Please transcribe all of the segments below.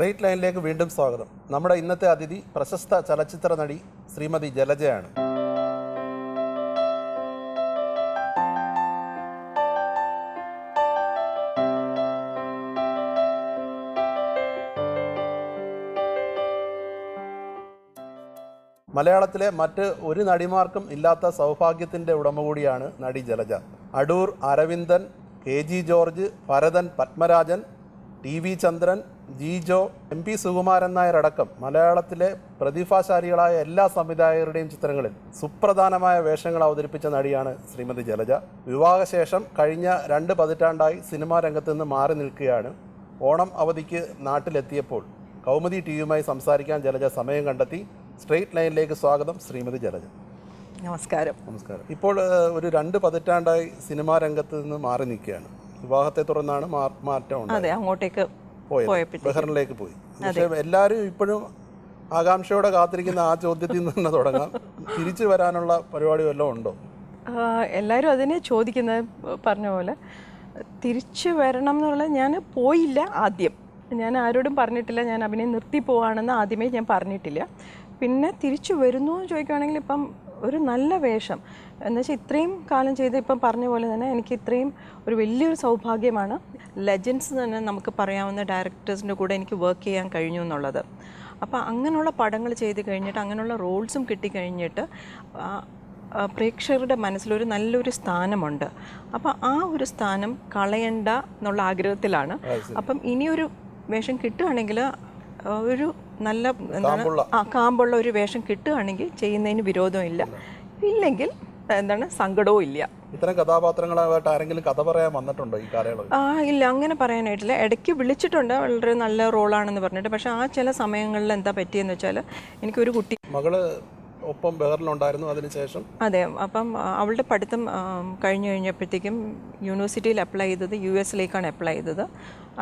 Straight ലൈനിലേക്ക് വീണ്ടും സ്വാഗതം. നമ്മുടെ ഇന്നത്തെ അതിഥി പ്രശസ്ത ചലച്ചിത്ര നടി ശ്രീമതി ജലജയാണ്. മലയാളത്തിലെ മറ്റ് ഒരു നടിമാർക്കും ഇല്ലാത്ത സൗഭാഗ്യത്തിന്റെ ഉടമ കൂടിയാണ് നടി Jalaja. Adoor Aravindan K G George Bharathan Padmarajan T V Chandran G ജോ എം പി സുകുമാരൻ നായർ അടക്കം മലയാളത്തിലെ പ്രതിഭാശാലികളായ എല്ലാ സംവിധായകരുടെയും ചിത്രങ്ങളിൽ സുപ്രധാനമായ വേഷങ്ങൾ അവതരിപ്പിച്ച നടിയാണ് ശ്രീമതി ജലജ. വിവാഹശേഷം കഴിഞ്ഞ രണ്ട് പതിറ്റാണ്ടായി സിനിമാ രംഗത്ത് നിന്ന് മാറി നിൽക്കുകയാണ്. ഓണം അവധിക്ക് നാട്ടിലെത്തിയപ്പോൾ കൗമുദി ടി വിയുമായി സംസാരിക്കാൻ ജലജ സമയം കണ്ടെത്തി. സ്ട്രെയിറ്റ് ലൈനിലേക്ക് സ്വാഗതം ശ്രീമതി ജലജ. നമസ്കാരം. നമസ്കാരം. ഇപ്പോൾ ഒരു രണ്ട് പതിറ്റാണ്ടായി സിനിമാ രംഗത്ത് നിന്ന് മാറി നിൽക്കുകയാണ്. വിവാഹത്തെ തുടർന്നാണ് മാറ്റം അതെ അങ്ങോട്ടേക്ക് പോയത്. പോയപ്പോഴത്തേക്ക്. പോയി. പക്ഷേ എല്ലാവരും ഇപ്പോഴും ആകാംക്ഷയോടെ കാത്തിരിക്കുന്ന ആ ചോദ്യത്തിൽ നിന്ന് തന്നെ തുടങ്ങാം. തിരിച്ചു വരാനുള്ള പരിപാടി വല്ലതും ഉണ്ടോ? എല്ലാവരും അതിനെ ചോദിക്കുന്നത് പറഞ്ഞ പോലെ തിരിച്ചു വരണം എന്നുള്ള ഞാൻ പോയില്ല ആദ്യം. ഞാൻ ആരോടും പറഞ്ഞിട്ടില്ല. ഞാൻ അഭിനയം നിർത്തി പോവാണെന്ന് ആദ്യമേ ഞാൻ പറഞ്ഞിട്ടില്ല. പിന്നെ തിരിച്ചു വരുന്നു എന്ന് ചോദിക്കുകയാണെങ്കിൽ ഇപ്പം ഒരു നല്ല വേഷം. എന്നുവെച്ചാൽ ഇത്രയും കാലം ചെയ്ത് ഇപ്പം പറഞ്ഞ പോലെ തന്നെ എനിക്ക് ഇത്രയും ഒരു വലിയൊരു സൗഭാഗ്യമാണ്. ലെജൻസ് തന്നെ നമുക്ക് പറയാവുന്ന ഡയറക്ടേഴ്സിന്റെ കൂടെ എനിക്ക് വർക്ക് ചെയ്യാൻ കഴിഞ്ഞു എന്നുള്ളത്. അപ്പോൾ അങ്ങനെയുള്ള പടങ്ങൾ ചെയ്ത് കഴിഞ്ഞിട്ട് അങ്ങനെയുള്ള റോൾസും കിട്ടിക്കഴിഞ്ഞിട്ട് പ്രേക്ഷകരുടെ മനസ്സിലൊരു നല്ലൊരു സ്ഥാനമുണ്ട്. അപ്പോൾ ആ ഒരു സ്ഥാനം കളയണ്ട എന്നുള്ള ആഗ്രഹത്തിലാണ്. അപ്പം ഇനിയൊരു വേഷം കിട്ടുകയാണെങ്കിൽ ഒരു നല്ല എന്താണ്. ആ കാമ്പുള്ള ഒരു വേഷം കിട്ടുകയാണെങ്കിൽ ചെയ്യുന്നതിന് വിരോധമില്ല. ഇല്ലെങ്കിൽ എന്താണ് സങ്കടവും ഇല്ല. ഇത്തരം കഥാപാത്രങ്ങളായിട്ട് ആരെങ്കിലും കഥ പറയാൻ വന്നിട്ടുണ്ടോ ഈ കാലയളവിൽ ആ ഇല്ല അങ്ങനെ പറയാനായിട്ടില്ല. ഇടയ്ക്ക് വിളിച്ചിട്ടുണ്ട് വളരെ നല്ല റോളാണെന്ന് പറഞ്ഞിട്ട്. പക്ഷേ ആ ചില സമയങ്ങളിൽ എന്താ പറ്റിയെന്ന് വെച്ചാൽ എനിക്കൊരു കുട്ടി മകൾ ഒപ്പം ബഹറിലുണ്ടായിരുന്നു അതിനുശേഷം അതെ അപ്പം അവളുടെ പഠിത്തം കഴിഞ്ഞു കഴിഞ്ഞപ്പോഴത്തേക്കും യൂണിവേഴ്സിറ്റിയിൽ അപ്ലൈ ചെയ്തത് യു എസിലേക്കാണ് അപ്ലൈ ചെയ്തത്.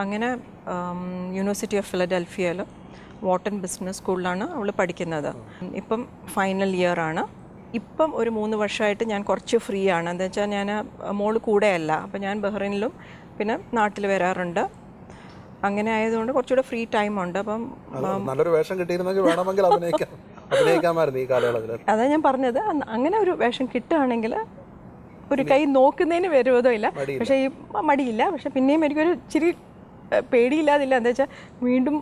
അങ്ങനെ യൂണിവേഴ്സിറ്റി ഓഫ് ഫിലഡൽഫിയയിൽ വാട്ടൺ ബിസിനസ് സ്കൂളിലാണ് അവൾ പഠിക്കുന്നത്. ഇപ്പം ഫൈനൽ ഇയർ ആണ്. ഇപ്പം ഒരു മൂന്ന് വർഷമായിട്ട് ഞാൻ കുറച്ച് ഫ്രീ ആണ്. എന്താ വെച്ചാൽ ഞാൻ മോൾ കൂടെയല്ല. അപ്പം ഞാൻ ബഹ്റൈനിലും പിന്നെ നാട്ടിൽ വരാറുണ്ട്. അങ്ങനെ ആയതുകൊണ്ട് കുറച്ചുകൂടെ ഫ്രീ ടൈം ഉണ്ട്. അപ്പം നല്ലൊരു വേഷം കിട്ടിയിരുന്നെങ്കിൽ വേണമെങ്കിൽ അഭിനയിക്കാം. അഭിനയിക്കാമായിരുന്നു ഈ കാലയളവിൽ അതാ ഞാൻ പറഞ്ഞത്. അങ്ങനെ ഒരു വേഷം കിട്ടുകയാണെങ്കിൽ ഒരു കൈ നോക്കുന്നതിന് വരുവതോ ഇല്ല. പക്ഷേ ഈ മടിയില്ല. പക്ഷെ പിന്നെയും എനിക്കൊരു ഇച്ചിരി പേടിയില്ലാതില്ല. എന്താ വെച്ചാൽ വീണ്ടും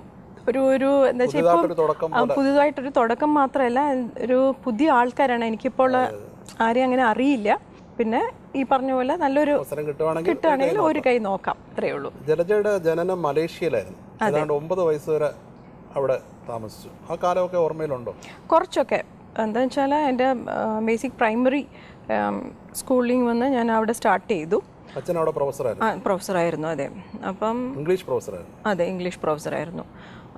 ഒരു ഒരു എന്താ വെച്ചാൽ ഇപ്പം പുതുതായിട്ടൊരു തുടക്കം മാത്രമല്ല ഒരു പുതിയ ആൾക്കാരാണ് എനിക്കിപ്പോൾ ആരെയും അങ്ങനെ അറിയില്ല. പിന്നെ ഈ പറഞ്ഞ പോലെ നല്ലൊരു കിട്ടുവാണെങ്കിൽ കിട്ടുകയാണെങ്കിൽ ഒരു കൈ നോക്കാം. അത്രേ ഉള്ളൂ. ജലജയുടെ ജനനം മലേഷ്യയിലായിരുന്നു. അതാണ്ട് ഒമ്പത് വയസ്സ് വരെ അവിടെ താമസിച്ചു. ആ കാലമൊക്കെ ഓർമ്മയിലുണ്ടോ? കുറച്ചൊക്കെ. എന്താ വെച്ചാൽ എന്റെ ബേസിക് പ്രൈമറി സ്കൂളിംഗ് വന്ന് ഞാൻ അവിടെ സ്റ്റാർട്ട് ചെയ്തു. അച്ഛൻ അവിടെ പ്രൊഫസറായിരുന്നു പ്രൊഫസറായിരുന്നു. അതെ. അപ്പം ഇംഗ്ലീഷ് പ്രൊഫസറായിരുന്നു. അതെ ഇംഗ്ലീഷ് പ്രൊഫസറായിരുന്നു.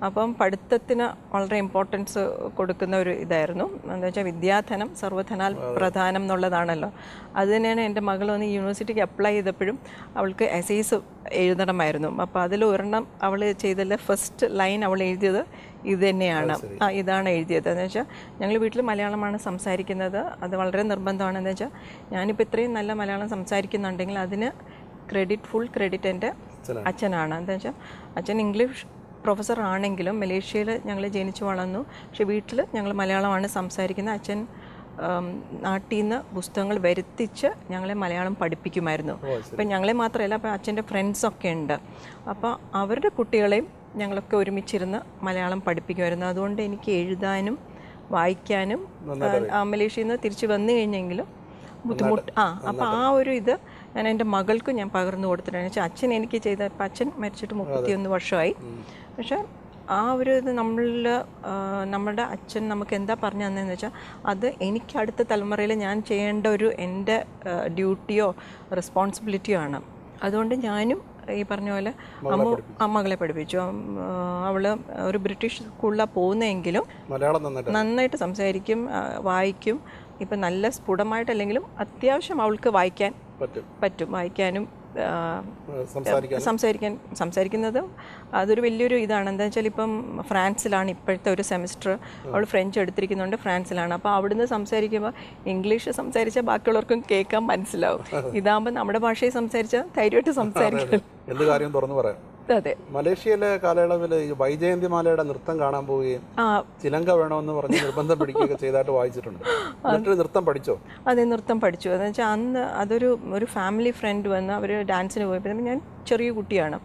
അപ്പം പഠിത്തത്തിന് വളരെ ഇമ്പോർട്ടൻസ് കൊടുക്കുന്ന ഒരു ഇതായിരുന്നു. എന്താ വെച്ചാൽ വിദ്യാധനം സർവധനാൽ പ്രധാനം എന്നുള്ളതാണല്ലോ. അത് തന്നെയാണ് എന്റെ മകൾ വന്ന് യൂണിവേഴ്സിറ്റിക്ക് അപ്ലൈ ചെയ്തപ്പോഴും അവൾക്ക് എസൈസ് എഴുതണമായിരുന്നു. അപ്പോൾ അതിൽ ഒരെണ്ണം അവൾ ചെയ്തതിൽ ഫസ്റ്റ് ലൈൻ അവൾ എഴുതിയത് ഇത് തന്നെയാണ്. ആ ഇതാണ് എഴുതിയത്. എന്ന് വെച്ചാൽ ഞങ്ങൾ വീട്ടിൽ മലയാളമാണ് സംസാരിക്കുന്നത്. അത് വളരെ നിർബന്ധമാണ്. എന്ന് വെച്ചാൽ ഞാനിപ്പോൾ ഇത്രയും നല്ല മലയാളം സംസാരിക്കുന്നുണ്ടെങ്കിൽ അതിന് ക്രെഡിറ്റ് ഫുൾ ക്രെഡിറ്റ് എന്റെ അച്ഛനാണ്. എന്താ വെച്ചാൽ അച്ഛൻ ഇംഗ്ലീഷ് പ്രൊഫസർ ആണെങ്കിലും മലേഷ്യയിൽ ഞങ്ങൾ ജനിച്ചു വളർന്നു. പക്ഷെ വീട്ടിൽ ഞങ്ങൾ മലയാളമാണ് സംസാരിക്കുന്നത്. അച്ഛൻ നാട്ടിൽ നിന്ന് പുസ്തകങ്ങൾ വരുത്തിച്ച് ഞങ്ങളെ മലയാളം പഠിപ്പിക്കുമായിരുന്നു. അപ്പം ഞങ്ങളെ മാത്രമല്ല അപ്പം അച്ഛന്റെ ഫ്രണ്ട്സൊക്കെ ഉണ്ട്. അപ്പോൾ അവരുടെ കുട്ടികളെയും ഞങ്ങളൊക്കെ ഒരുമിച്ചിരുന്ന് മലയാളം പഠിപ്പിക്കുമായിരുന്നു. അതുകൊണ്ട് എനിക്ക് എഴുതാനും വായിക്കാനും മലേഷ്യയിൽ നിന്ന് തിരിച്ചു വന്നു കഴിഞ്ഞെങ്കിലും ബുദ്ധിമുട്ട് ആ അപ്പം ആ ഒരു ഇത് ഞാൻ എന്റെ മകൾക്കും ഞാൻ പകർന്നു കൊടുത്തിട്ടുണ്ട്. വെച്ചാൽ അച്ഛൻ എനിക്ക് ചെയ്ത ഇപ്പം അച്ഛൻ മരിച്ചിട്ട് മുപ്പത്തിയൊന്ന് വർഷമായി. പക്ഷേ ആ ഒരു ഇത് നമ്മളിൽ നമ്മളുടെ അച്ഛൻ നമുക്ക് എന്താ പറഞ്ഞു തന്നതെന്ന് വെച്ചാൽ അത് എനിക്ക് അടുത്ത തലമുറയിൽ ഞാൻ ചെയ്യേണ്ട ഒരു എന്റെ ഡ്യൂട്ടിയോ റെസ്പോൺസിബിലിറ്റിയോ ആണ്. അതുകൊണ്ട് ഞാനും ഈ പറഞ്ഞ പോലെ അമ്മ അമ്മകളെ മകളെ പഠിപ്പിച്ചു. അവൾ അവൾ ഒരു ബ്രിട്ടീഷ് സ്കൂളിലാണ് പോകുന്നതെങ്കിലും നന്നായിട്ട് സംസാരിക്കും വായിക്കും. ഇപ്പം നല്ല സ്ഫുടമായിട്ടല്ലെങ്കിലും അത്യാവശ്യം അവൾക്ക് വായിക്കാൻ പറ്റും. വായിക്കാനും സംസാരിക്കാൻ സംസാരിക്കുന്നതും സംസാരിക്കുന്നത് അതൊരു വലിയൊരു ഇതാണ്. എന്താ വെച്ചാൽ ഇപ്പം ഫ്രാൻസിലാണ് ഇപ്പോഴത്തെ ഒരു സെമിസ്റ്റർ. അവൾ ഫ്രഞ്ച് എടുത്തിരിക്കുന്നുണ്ട് ഫ്രാൻസിലാണ്. അപ്പോൾ അവിടുന്ന് സംസാരിക്കുമ്പോൾ ഇംഗ്ലീഷ് സംസാരിച്ചാൽ ബാക്കിയുള്ളവർക്കും കേൾക്കാൻ മനസ്സിലാവും. ഇതാകുമ്പോൾ നമ്മുടെ ഭാഷയിൽ സംസാരിച്ചാൽ ധൈര്യമായിട്ട് സംസാരിക്കും എന്ത് കാര്യം തുറന്നു പറയാം? അതെ മലേഷ്യയിലെ കാലയളവിൽ ഈ വൈജയന്തിമാലയുടെ നൃത്തം കാണാൻ പോവുകയും ചിലങ്ക വേണമെന്ന് പറഞ്ഞ് നിർബന്ധം പിടിക്കുകയൊക്കെ ചെയ്തായിട്ട് വായിച്ചിട്ടുണ്ട്. എന്നിട്ട് നൃത്തം പഠിച്ചോ? അതെ നൃത്തം പഠിച്ചു. എന്ന് വെച്ചാൽ അന്ന് അതൊരു ഒരു ഫാമിലി ഫ്രണ്ട് വന്ന് അവർ ഡാൻസിന് പോയപ്പോൾ ഞാൻ ചെറിയ കുട്ടിയാണ്.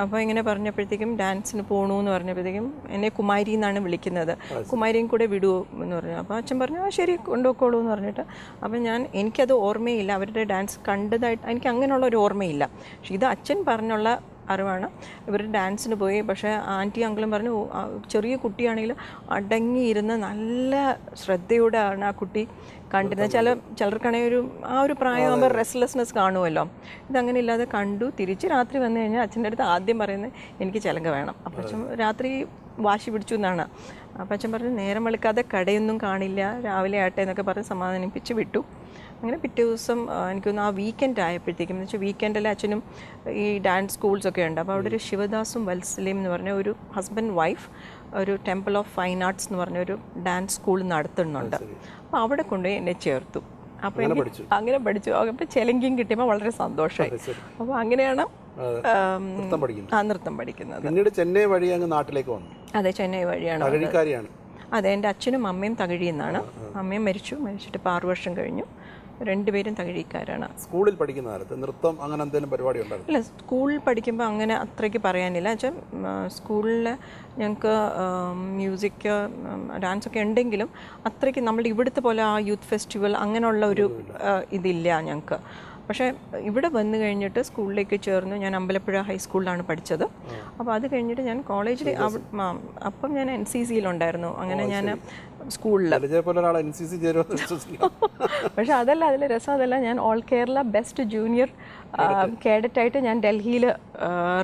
അപ്പോൾ ഇങ്ങനെ പറഞ്ഞപ്പോഴത്തേക്കും ഡാൻസിന് പോകണു എന്ന് പറഞ്ഞപ്പോഴത്തേക്കും എന്നെ കുമാരി എന്നാണ് വിളിക്കുന്നത്. കുമാരിയും കൂടെ വിടുവോ എന്ന് പറഞ്ഞു. അപ്പോൾ അച്ഛൻ പറഞ്ഞു ആ ശരി കൊണ്ടുപോയിക്കോളൂ എന്ന് പറഞ്ഞിട്ട് അപ്പോൾ ഞാൻ എനിക്കത് ഓർമ്മയില്ല. അവരുടെ ഡാൻസ് കണ്ടതായിട്ട് എനിക്ക് അങ്ങനെയുള്ള ഒരു ഓർമ്മയില്ല. പക്ഷേ ഇത് അച്ഛൻ പറഞ്ഞുള്ള അറിവാണ്. ഇവർ ഡാൻസിന് പോയി. പക്ഷേ ആന്റി അങ്കിളും പറഞ്ഞു "ഓ, ആ ചെറിയ കുട്ടിയാണെങ്കിലും അടങ്ങിയിരുന്ന് നല്ല ശ്രദ്ധയോടെയാണ് ആ കുട്ടി കണ്ടിരുന്നത്. ചില ചിലർക്കാണെങ്കിൽ ഒരു ആ ഒരു പ്രായമാകുമ്പോൾ റെസ്റ്റ്ലെസ്നെസ് കാണുമല്ലോ. ഇതങ്ങനെ ഇല്ലാതെ കണ്ടു തിരിച്ച് രാത്രി വന്നു കഴിഞ്ഞാൽ അച്ഛന്റെ അടുത്ത് ആദ്യം പറയുന്നത് എനിക്ക് ചിലങ്ക വേണം. അപ്പം അച്ഛൻ രാത്രി വാശി പിടിച്ചു എന്നാണ്. അപ്പം അച്ഛൻ പറഞ്ഞു നേരം വെളുക്കാതെ കടയൊന്നും കാണില്ല. രാവിലെ ആട്ടെ എന്നൊക്കെ പറഞ്ഞ് സമാധാനിപ്പിച്ച് വിട്ടു. അങ്ങനെ പിറ്റേ ദിവസം എനിക്കൊന്ന് ആ വീക്കെൻഡ് ആയപ്പോഴത്തേക്കും എന്ന് വെച്ചാൽ വീക്കെൻഡിൽ അച്ഛനും ഈ ഡാൻസ് സ്കൂൾസൊക്കെ ഉണ്ട്. അപ്പോൾ അവിടെ ഒരു ശിവദാസും വത്സലയും എന്ന് പറഞ്ഞ ഒരു ഹസ്ബൻഡ് വൈഫ് ഒരു ടെമ്പിൾ ഓഫ് ഫൈൻ ആർട്സ് എന്ന് പറഞ്ഞ ഒരു ഡാൻസ് സ്കൂൾ നടത്തുന്നുണ്ട്. അപ്പോൾ അവിടെ കൊണ്ടുപോയി എന്നെ ചേർത്തു. അപ്പോൾ എനിക്ക് അങ്ങനെ പഠിച്ചു. അപ്പോൾ ചെലങ്കിയും കിട്ടിയപ്പോൾ വളരെ സന്തോഷമായി അപ്പോൾ അങ്ങനെയാണ് ആ നൃത്തം പഠിക്കുന്നത്. പിന്നീട് ചെന്നൈ വഴി അങ്ങ് നാട്ടിലേക്ക് വന്നു. അതെ ചെന്നൈ വഴിയാണ് അതെ എന്റെ അച്ഛനും അമ്മയും തകഴിയെന്നാണ് അമ്മയും മരിച്ചു. മരിച്ചിട്ട് ഇപ്പോൾ ആറു വർഷം കഴിഞ്ഞു. രണ്ടുപേരും തകഴിക്കാരാണ്. സ്കൂളിൽ പഠിക്കുന്ന കാലത്ത് നൃത്തം അങ്ങനെ എന്തെങ്കിലും പരിപാടി ഉണ്ടായിരുന്നു? ഇല്ല സ്കൂളിൽ പഠിക്കുമ്പോൾ അങ്ങനെ അത്രയ്ക്ക് പറയാനില്ല. വെച്ചാൽ സ്കൂളിൽ ഞങ്ങൾക്ക് മ്യൂസിക് ഡാൻസ് ഒക്കെ ഉണ്ടെങ്കിലും അത്രയ്ക്ക് നമ്മുടെ ഇവിടുത്തെ പോലെ ആ യൂത്ത് ഫെസ്റ്റിവൽ അങ്ങനെയുള്ള ഒരു ഇതില്ല ഞങ്ങൾക്ക് പക്ഷേ ഇവിടെ വന്നു കഴിഞ്ഞിട്ട് സ്കൂളിലേക്ക് ചേർന്ന്. ഞാൻ അമ്പലപ്പുഴ ഹൈസ്കൂളിലാണ് പഠിച്ചത്. അപ്പോൾ അത് കഴിഞ്ഞിട്ട് ഞാൻ കോളേജിൽ അപ്പം ഞാൻ എൻ സി സിയിലുണ്ടായിരുന്നു അങ്ങനെ ഞാൻ സ്കൂളിൽ പക്ഷെ അതല്ല അതിൽ രസം അതല്ല. ഞാൻ ഓൾ കേരള ബെസ്റ്റ് ജൂനിയർ കേഡറ്റായിട്ട് ഞാൻ ഡൽഹിയിൽ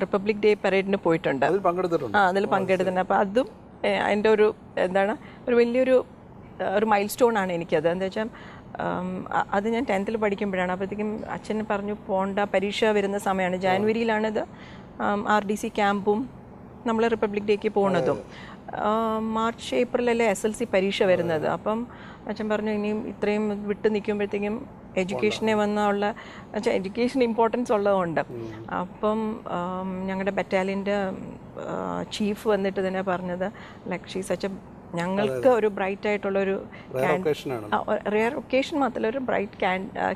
റിപ്പബ്ലിക് ഡേ പരേഡിന് പോയിട്ടുണ്ട്. അതിൽ പങ്കെടുത്തിട്ടുണ്ട്. ആ അതിൽ പങ്കെടുത്തിട്ടുണ്ട്. അപ്പോൾ അതും എന്റെ ഒരു എന്താണ് ഒരു വലിയൊരു ഒരു മൈൽ സ്റ്റോൺ ആണ് എനിക്കത്. എന്താ വെച്ചാൽ അത് ഞാൻ ടെൻത്തിൽ പഠിക്കുമ്പോഴാണ്. അപ്പോഴത്തേക്കും അച്ഛൻ പറഞ്ഞു പോണ്ട പരീക്ഷ വരുന്ന സമയമാണ്. ജാനുവരിയിലാണിത്. ആർ ഡി സി ക്യാമ്പും നമ്മൾ റിപ്പബ്ലിക് ഡേക്ക് പോകുന്നതും ആ, മാർച്ച് ഏപ്രിലല്ലേ എസ് എൽ സി പരീക്ഷ വരുന്നത്. അപ്പം അച്ഛൻ പറഞ്ഞു ഇനിയും ഇത്രയും വിട്ട് നിൽക്കുമ്പോഴത്തേക്കും എഡ്യൂക്കേഷനെ വന്നുള്ള വെച്ചാൽ എഡ്യൂക്കേഷൻ ഇമ്പോർട്ടൻസ് ഉള്ളതുകൊണ്ട്. അപ്പം ഞങ്ങളുടെ ബറ്റാലിയന്റെ ചീഫ് വന്നിട്ട് തന്നെ പറഞ്ഞത് ലക്ഷി സച്ച് ഞങ്ങൾക്ക് ഒരു ബ്രൈറ്റ് ആയിട്ടുള്ള ഒരു റിയർ ഒക്കേഷൻ മാത്രമല്ല ഒരു ബ്രൈറ്റ്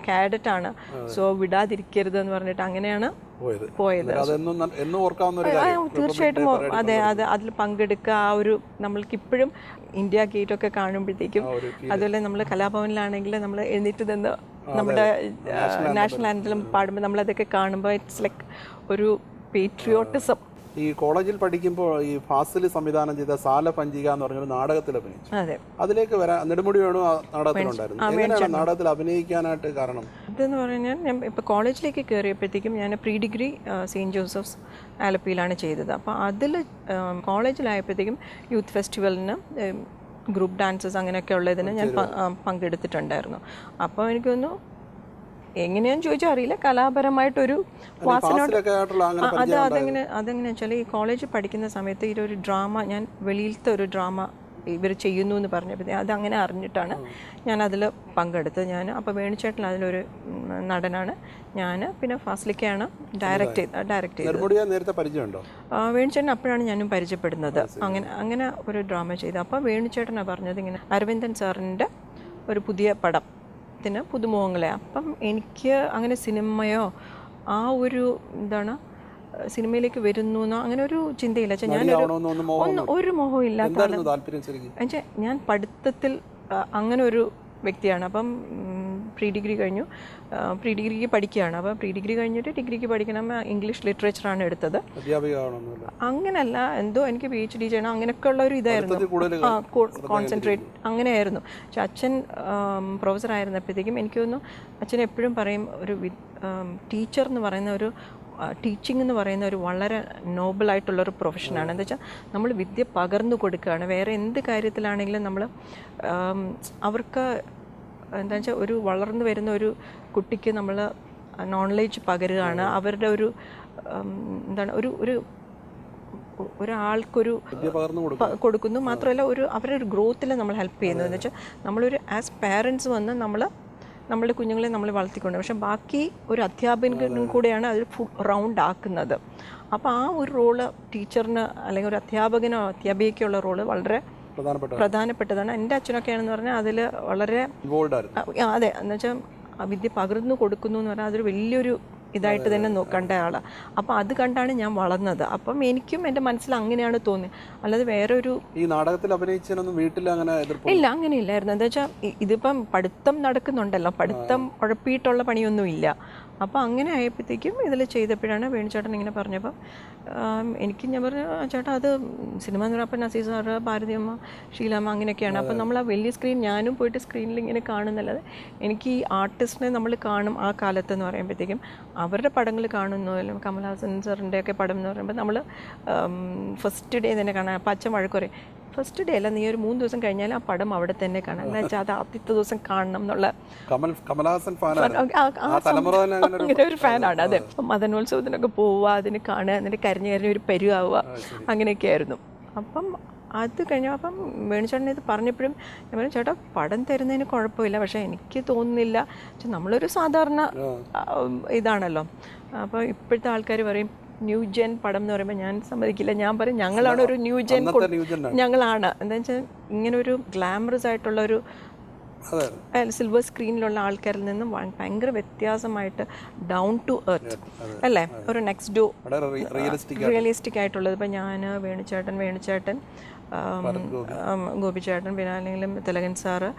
കാഡറ്റ് ആണ്. സോ വിടാതിരിക്കരുത് എന്ന് പറഞ്ഞിട്ട് അങ്ങനെയാണ് പോയത്. തീർച്ചയായിട്ടും അതെ അതെ അതിൽ പങ്കെടുക്കുക. ആ ഒരു നമ്മൾക്ക് ഇപ്പോഴും ഇന്ത്യ ഗേറ്റ് ഒക്കെ കാണുമ്പോഴത്തേക്കും അതുപോലെ നമ്മൾ കലാഭവനിലാണെങ്കിൽ നമ്മൾ എഴുന്നേറ്റ് നിന്ന് നമ്മുടെ നാഷണൽ ആൻഡലും പാടുമ്പോൾ നമ്മളതൊക്കെ കാണുമ്പോൾ ഇറ്റ്സ് ലൈക്ക് ഒരു പേട്രിയോട്ടിസം ഈ കോളേജിൽ പഠിക്കുമ്പോൾ ഈ ഫാസിൽ സംവിധാനം ചെയ്ത സാല പഞ്ചിക എന്ന് പറഞ്ഞൊരു നാടകത്തിൽ അഭിനയിച്ചു. അതിലേക്ക് വരാൻ നെടുമുടി വേണു നാടകത്തിലുണ്ടായിരുന്നു. എങ്ങനെയാണ് നാടകത്തിൽ അഭിനയിക്കാനായിട്ട് കാരണം? ഇതെന്ന് പറഞ്ഞാൽ ഞാൻ ഇപ്പോൾ കോളേജിലേക്ക് കയറിയപ്പോഴത്തേക്കും ഞാൻ പ്രീ ഡിഗ്രി സെയിന്റ് ജോസഫ്സ് ആലപ്പിയിലാണ് ചെയ്തത്. അപ്പോൾ അതിൽ കോളേജിലായപ്പോഴത്തേക്കും യൂത്ത് ഫെസ്റ്റിവലിന് ഗ്രൂപ്പ് ഡാൻസസ് അങ്ങനെയൊക്കെ ഉള്ളതിന് ഞാൻ പങ്കെടുത്തിട്ടുണ്ടായിരുന്നു. അപ്പോൾ എനിക്കൊന്നു എങ്ങനെയാന്ന് ചോദിച്ചാൽ അറിയില്ല. കലാപരമായിട്ടൊരു വാസന ഫാസിലൊക്കെ ആയിട്ടുള്ള അങ്ങനെ ആ, അത് അതെങ്ങനെ അതെങ്ങനെ വെച്ചാൽ ഈ കോളേജ് പഠിക്കുന്ന സമയത്ത് ഈ ഒരു ഡ്രാമ ഞാൻ വെളിയിലത്തെ ഒരു ഡ്രാമ ഇവർ ചെയ്യുന്നു എന്ന് പറഞ്ഞപ്പോൾ അത് അങ്ങനെ അറിഞ്ഞിട്ടാണ് ഞാൻ അതിൽ പങ്കെടുത്തത്. ഞാൻ അപ്പോൾ വേണിച്ചേട്ടൻ അതിലൊരു നടനാണ്. ഞാൻ പിന്നെ ഫാസ്ലിക്കയാണ് ഡയറക്റ്റ് ചെയ്ത് ഡയറക്റ്റ് ചെയ്തത്. നേരത്തെ പരിചയമുണ്ടോ? വേണുചേട്ടൻ അപ്പോഴാണ് ഞാനും പരിചയപ്പെടുന്നത്. അങ്ങനെ അങ്ങനെ ഒരു ഡ്രാമ ചെയ്തു അപ്പോൾ വേണുചേട്ടനാണ് പറഞ്ഞത് ഇങ്ങനെ അരവിന്ദൻ സാറിന്റെ ഒരു പുതിയ പടത്തിന് പുതുമുഖങ്ങളെ. അപ്പം എനിക്ക് അങ്ങനെ സിനിമയോ ആ ഒരു എന്താണ് സിനിമയിലേക്ക് വരുന്നു എന്നോ അങ്ങനെ ഒരു ചിന്തയില്ല. ഞാൻ ഒരു മോഹം ഒന്ന് ഒരു മോഹവും ഇല്ലാത്ത ഞാൻ പഠിത്തത്തിൽ അങ്ങനെ ഒരു വ്യക്തിയാണ്. അപ്പം പ്രീ ഡിഗ്രി കഴിഞ്ഞു. പ്രീ ഡിഗ്രിക്ക് പഠിക്കുകയാണ്. അപ്പോൾ പ്രീ ഡിഗ്രി കഴിഞ്ഞിട്ട് ഡിഗ്രിക്ക് പഠിക്കണം ഇംഗ്ലീഷ് ലിറ്ററേച്ചറാണ് എടുത്തത്. അങ്ങനല്ല എന്തോ എനിക്ക് പി എച്ച് ഡി ചെയ്യണം അങ്ങനെയൊക്കെ ഉള്ള ഒരു ഇതായിരുന്നു. ആ കോൺസെൻട്രേറ്റ് അങ്ങനെയായിരുന്നു. പക്ഷെ അച്ഛൻ പ്രൊഫസർ ആയിരുന്നപ്പോഴത്തേക്കും എനിക്ക് തോന്നുന്നു അച്ഛൻ എപ്പോഴും പറയും ഒരു ടീച്ചർ എന്ന് പറയുന്ന ഒരു ടീച്ചിങ് എന്ന് പറയുന്ന ഒരു വളരെ നോബിളായിട്ടുള്ള ഒരു പ്രൊഫഷനാണ് എന്താ വെച്ചാൽ നമ്മൾ വിദ്യ പകർന്നു കൊടുക്കുകയാണ്. വേറെ എന്ത് കാര്യത്തിലാണെങ്കിലും നമ്മൾ അവർക്ക് എന്താ വെച്ചാൽ ഒരു വളർന്നു വരുന്ന ഒരു കുട്ടിക്ക് നമ്മൾ നോളേജ് പകരുകയാണ്. അവരുടെ ഒരു എന്താണ് ഒരു ഒരു ഒരാൾക്കൊരു കൊടുക്കുന്നു. മാത്രമല്ല ഒരു അവരുടെ ഒരു ഗ്രോത്തിൽ നമ്മൾ ഹെൽപ്പ് ചെയ്യുന്നു. എന്ന് വെച്ചാൽ നമ്മളൊരു ആസ് പാരൻസ് വന്ന് നമ്മൾ നമ്മളുടെ കുഞ്ഞുങ്ങളെ നമ്മൾ വളർത്തിക്കൊണ്ട് പക്ഷെ ബാക്കി ഒരു അധ്യാപകനും കൂടെയാണ് അത് റൗണ്ട് ആക്കുന്നത്. അപ്പോൾ ആ ഒരു റോൾ ടീച്ചറിന് അല്ലെങ്കിൽ ഒരു അധ്യാപകനോ അധ്യാപികയ്ക്കുള്ള റോൾ വളരെ പ്രധാനപ്പെട്ട പ്രധാനപ്പെട്ടതാണ്. എന്റെ അച്ഛനൊക്കെയാണെന്ന് പറഞ്ഞാൽ അതിൽ വളരെ അതെ. എന്ന് വെച്ചാൽ വിദ്യ പകർന്നു കൊടുക്കുന്നു എന്ന് പറഞ്ഞാൽ അതൊരു വലിയൊരു ഇതായിട്ട് തന്നെ കണ്ട ആളാണ് അപ്പോൾ അത് കണ്ടാണ് ഞാൻ വളർന്നത്. അപ്പം എനിക്കും എന്റെ മനസ്സിൽ അങ്ങനെയാണ് തോന്നിയത് അല്ലാതെ വേറെ ഒരു ഈ നാടകത്തിൽ അഭിനയിച്ചതിനൊന്നും വീട്ടിൽ അങ്ങനെ ഇല്ല അങ്ങനെ ഇല്ലായിരുന്നു എന്താ വെച്ചാൽ ഇതിപ്പം പഠിത്തം നടക്കുന്നുണ്ടല്ലോ. പഠിത്തം ഉഴപ്പിയിട്ടുള്ള പണിയൊന്നും ഇല്ല അപ്പോൾ അങ്ങനെ ആയപ്പോഴത്തേക്കും ഇതിൽ ചെയ്തപ്പോഴാണ് വേണുചേട്ടൻ ഇങ്ങനെ പറഞ്ഞപ്പം എനിക്ക് ഞാൻ പറഞ്ഞു ചേട്ടാ അത് സിനിമ എന്ന് പറഞ്ഞപ്പോൾ നസീർ സാറ് ഭാരതിയമ്മ ഷീലാമ്മ അങ്ങനെയൊക്കെയാണ്. അപ്പം നമ്മൾ ആ വലിയ സ്ക്രീൻ ഞാനും പോയിട്ട് സ്ക്രീനിൽ ഇങ്ങനെ കാണുന്നല്ലാതെ എനിക്ക് ഈ ആർട്ടിസ്റ്റിനെ നമ്മൾ കാണും ആ കാലത്ത് എന്ന് പറയുമ്പോഴത്തേക്കും അവരുടെ പടങ്ങൾ കാണുന്നു. അല്ലെങ്കിൽ കമൽഹാസൻ സാറിന്റെ ഒക്കെ പടം എന്ന് പറയുമ്പോൾ നമ്മൾ ഫസ്റ്റ് ഡേ തന്നെ കാണാൻ അപ്പം അച്ഛൻ വഴക്ക് പറയും ഫസ്റ്റ് ഡേ അല്ല നീ ഒരു മൂന്ന് ദിവസം കഴിഞ്ഞാൽ ആ പടം അവിടെ തന്നെ കാണാം എന്ന് വെച്ചാൽ അത് ആദ്യത്തെ ദിവസം കാണണം എന്നുള്ള അങ്ങനെ ഒരു ഫാനാണ് അതെ. മതനോത്സവത്തിനൊക്കെ പോവുക അതിന് കാണുക എന്നിട്ട് കരഞ്ഞ് കരഞ്ഞ് ഒരു പെരുവാവുക അങ്ങനെയൊക്കെ ആയിരുന്നു. അപ്പം അത് കഴിഞ്ഞപ്പോൾ അപ്പം വേണുചേട്ടൻ ഇത് പറഞ്ഞപ്പോഴും ഞാൻ പറഞ്ഞു ചേട്ടാ പടം തരുന്നതിന് കുഴപ്പമില്ല. പക്ഷേ എനിക്ക് തോന്നുന്നില്ല. നമ്മളൊരു സാധാരണ ഇതാണല്ലോ. അപ്പോൾ ഇപ്പോഴത്തെ ആൾക്കാർ പറയും ന്യൂ ജെൻ പടം എന്ന് പറയുമ്പോൾ ഞാൻ സമ്മതിക്കില്ല. ഞാൻ പറയും ഞങ്ങളാണ് ഒരു ന്യൂ ജെൻ ഞങ്ങളാണ് എന്താ വെച്ചാൽ ഇങ്ങനെ ഒരു ഗ്ലാമറസ് ആയിട്ടുള്ള ഒരു സിൽവർ സ്ക്രീനിലുള്ള ആൾക്കാരിൽ നിന്നും ഭയങ്കര വ്യത്യാസമായിട്ട് ഡൗൺ ടു എർത്ത് അല്ലേ? ഒരു നെക്സ്റ്റ് ഡോ റിയലിസ്റ്റിക് ആയിട്ടുള്ളത്. ഇപ്പം ഞാൻ വേണുചേട്ടൻ വേണുചേട്ടൻ ഗോപിചേട്ടൻ പിന്നെ അല്ലെങ്കിലും തിലകൻ സാറ്